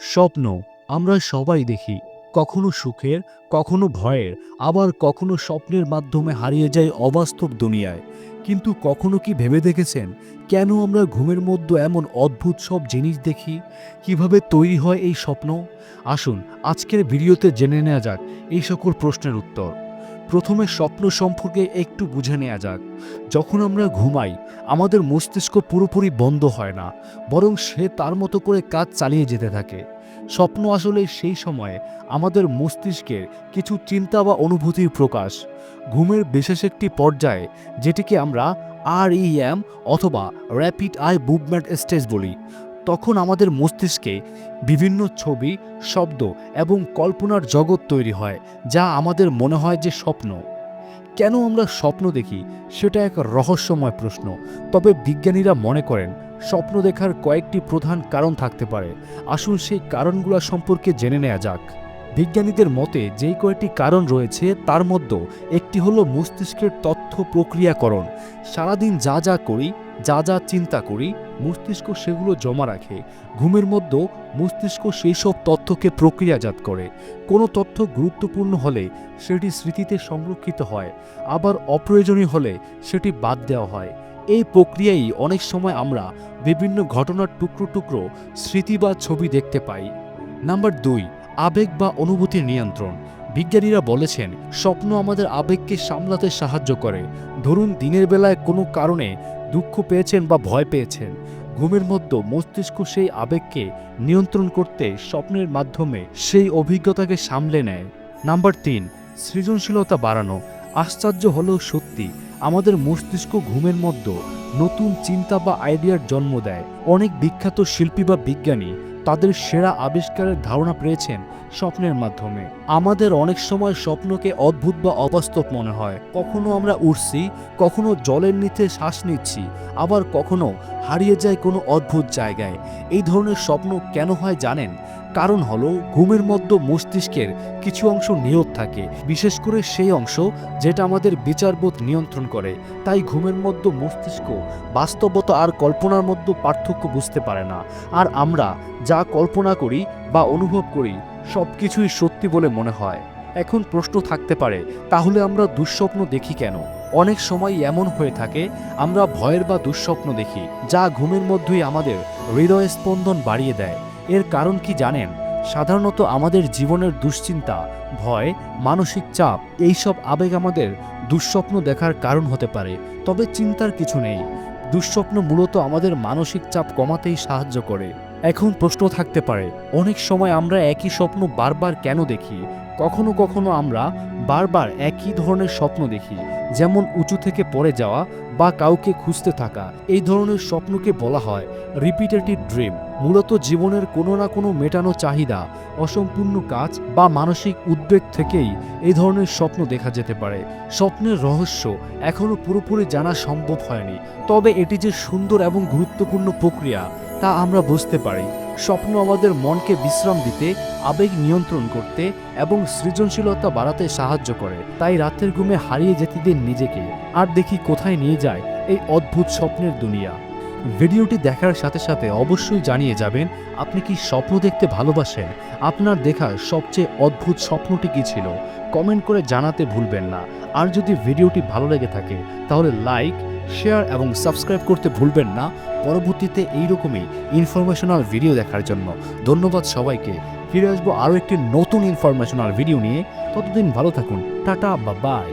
স্বপ্ন আমরা সবাই দেখি, কখনো সুখের, কখনো ভয়ের, আবার কখনো স্বপ্নের মাধ্যমে হারিয়ে যায় অবাস্তব দুনিয়ায়। কিন্তু কখনো কি ভেবে দেখেছেন কেন আমরা ঘুমের মধ্যে এমন অদ্ভুত সব জিনিস দেখি? কীভাবে তৈরি হয় এই স্বপ্ন? আসুন আজকের ভিডিওতে জেনে নেওয়া যাক এই সকল প্রশ্নের উত্তর। প্রথমে স্বপ্ন সম্পর্কে একটু বুঝে নেওয়া যাক। যখন আমরা ঘুমাই, আমাদের মস্তিষ্ক পুরোপুরি বন্ধ হয় না, বরং সে তার মতো করে কাজ চালিয়ে যেতে থাকে। স্বপ্ন আসলে সেই সময়ে আমাদের মস্তিষ্কের কিছু চিন্তা বা অনুভূতির প্রকাশ। ঘুমের বিশেষ একটি পর্যায়ে, যেটিকে আমরা আর এম অথবা র্যাপিড আই মুভমেন্ট স্টেজ বলি। তখন আমাদের মস্তিষ্কে বিভিন্ন ছবি, শব্দ এবং কল্পনার জগৎ তৈরি হয়, যা আমাদের মনে হয় যে স্বপ্ন। কেন আমরা স্বপ্ন দেখি? সেটা এক রহস্যময় প্রশ্ন। তবে বিজ্ঞানীরা মনে করেন, স্বপ্ন দেখার কয়েকটি প্রধান কারণ থাকতে পারে। আসুন সেই কারণগুলো সম্পর্কে জেনে নেওয়া যাক। বিজ্ঞানীদের মতে, যেই কয়েকটি কারণ রয়েছে, তার মধ্যে একটি হলো মস্তিষ্কের তথ্য প্রক্রিয়াকরণ। সারাদিন যা যা করি যা যা চিন্তা করি, মস্তিষ্ক সেগুলো জমা রাখে। ঘুমের মধ্যে মস্তিষ্ক সেই সব তথ্যকে প্রক্রিয়াজাত করে। কোনো তথ্য গুরুত্বপূর্ণ হলে সেটি স্মৃতিতে সংরক্ষিত হয়, আবার অপ্রয়োজনীয় হলে সেটি বাদ দেওয়া হয়। এই প্রক্রিয়াই অনেক সময় আমরা বিভিন্ন ঘটনার টুকরো টুকরো, স্মৃতি বা ছবি দেখতে পাই। নাম্বার দুই, আবেগ বা অনুভূতির নিয়ন্ত্রণ। বিজ্ঞানীরা বলেছেন, স্বপ্ন আমাদের আবেগকে সামলাতে সাহায্য করে। ধরুন, দিনের বেলায় কোনো কারণে দুঃখ পেয়েছেন বা ভয় পেয়েছেন, ঘুমের মধ্যে মস্তিষ্ক সেই আবেগকে নিয়ন্ত্রণ করতে স্বপ্নের মাধ্যমে সেই অভিজ্ঞতাকে সামলে নেয়। নাম্বার তিন, সৃজনশীলতা বাড়ানো। আশ্চর্য হলেও সত্যি, আমাদের মস্তিষ্ক ঘুমের মধ্যে নতুন চিন্তা বা আইডিয়ার জন্ম দেয়। অনেক বিখ্যাত শিল্পী বা বিজ্ঞানী তাদের সেরা আবিষ্কারের ধারণা পেয়েছেন স্বপ্নের মাধ্যমে। আমাদের অনেক সময় স্বপ্নকে অদ্ভুত বা অবাস্তব মনে হয়। কখনো আমরা উঠছি কখনো জলের নিচে শ্বাস নিচ্ছি, আবার কখনো হারিয়ে যায় কোনো অদ্ভুত জায়গায়। এই ধরনের স্বপ্ন কেন হয় জানেন? কারণ হলো ঘুমের মধ্যে মস্তিষ্কের কিছু অংশ নিয়ত থাকে, বিশেষ করে সেই অংশ যেটা আমাদের বিচারবোধ নিয়ন্ত্রণ করে। তাই ঘুমের মধ্যে মস্তিষ্ক বাস্তবতা আর কল্পনার মধ্যে পার্থক্য বুঝতে পারে না। আর আমরা যা কল্পনা করি বা অনুভব করি সব কিছুই সত্যি বলে মনে হয়। এখন প্রশ্ন থাকতে পারে, তাহলে আমরা দুঃস্বপ্ন দেখি কেন? অনেক সময় এমন হয়ে থাকে, আমরা ভয়ের বা দুঃস্বপ্ন দেখি, যা ঘুমের মধ্যেই আমাদের হৃদয় স্পন্দন বাড়িয়ে দেয়। এর কারণ কি জানেন? সাধারণত আমাদের জীবনের দুশ্চিন্তা, ভয়, মানসিক চাপ, এইসব আবেগ আমাদের দুঃস্বপ্ন দেখার কারণ হতে পারে, তবে চিন্তার কিছু নেই। দুঃস্বপ্ন মূলত আমাদের মানসিক চাপ কমাতেই সাহায্য করে। এখন প্রশ্ন থাকতে পারে, অনেক সময় আমরা একই স্বপ্ন বারবার কেন দেখি? কখনো কখনো আমরা বারবার একই ধরনের স্বপ্ন দেখি, যেমন উঁচু থেকে পড়ে যাওয়া বা কাউকে খুঁজতে থাকা, এই ধরনের স্বপ্নকে বলা হয় রিপিটেটিভ ড্রিম মূলত জীবনের কোনো না কোনো মেটানো চাহিদা, অসম্পূর্ণ কাজ বা মানসিক উদ্বেগ থেকেই এই ধরনের স্বপ্ন দেখা যেতে পারে। স্বপ্নের রহস্য এখনও পুরোপুরি জানা সম্ভব হয়নি, তবে এটি যে সুন্দর এবং গুরুত্বপূর্ণ প্রক্রিয়া, তা আমরা বুঝতে পারি। স্বপ্ন আমাদের মনকে বিশ্রাম দিতে, আবেগ নিয়ন্ত্রণ করতে এবং সৃজনশীলতা বাড়াতে সাহায্য করে। তাই রাতের ঘুমে হারিয়ে যেতে দিন নিজেকে। আর দেখি কোথায় নিয়ে যায় এই অদ্ভুত স্বপ্নের দুনিয়া। ভিডিওটি দেখার সাথে সাথে অবশ্যই জানিয়ে যাবেন, আপনি কি স্বপ্ন দেখতে ভালোবাসেন? আপনার দেখা সবচেয়ে অদ্ভুত স্বপ্নটি কী ছিল? কমেন্ট করে জানাতে ভুলবেন না। আর যদি ভিডিওটি ভালো লেগে থাকে, তাহলে লাইক শেয়ার এবং সাবস্ক্রাইব করতে ভুলবেন না। পরবর্তীতে এইরকমই ইনফরমেশনাল ভিডিও দেখার জন্য। ধন্যবাদ সবাইকে। ফিরে আসব আরও একটি নতুন ইনফরমেশনাল ভিডিও নিয়ে। ততদিন ভালো থাকুন। টাটা বা বাই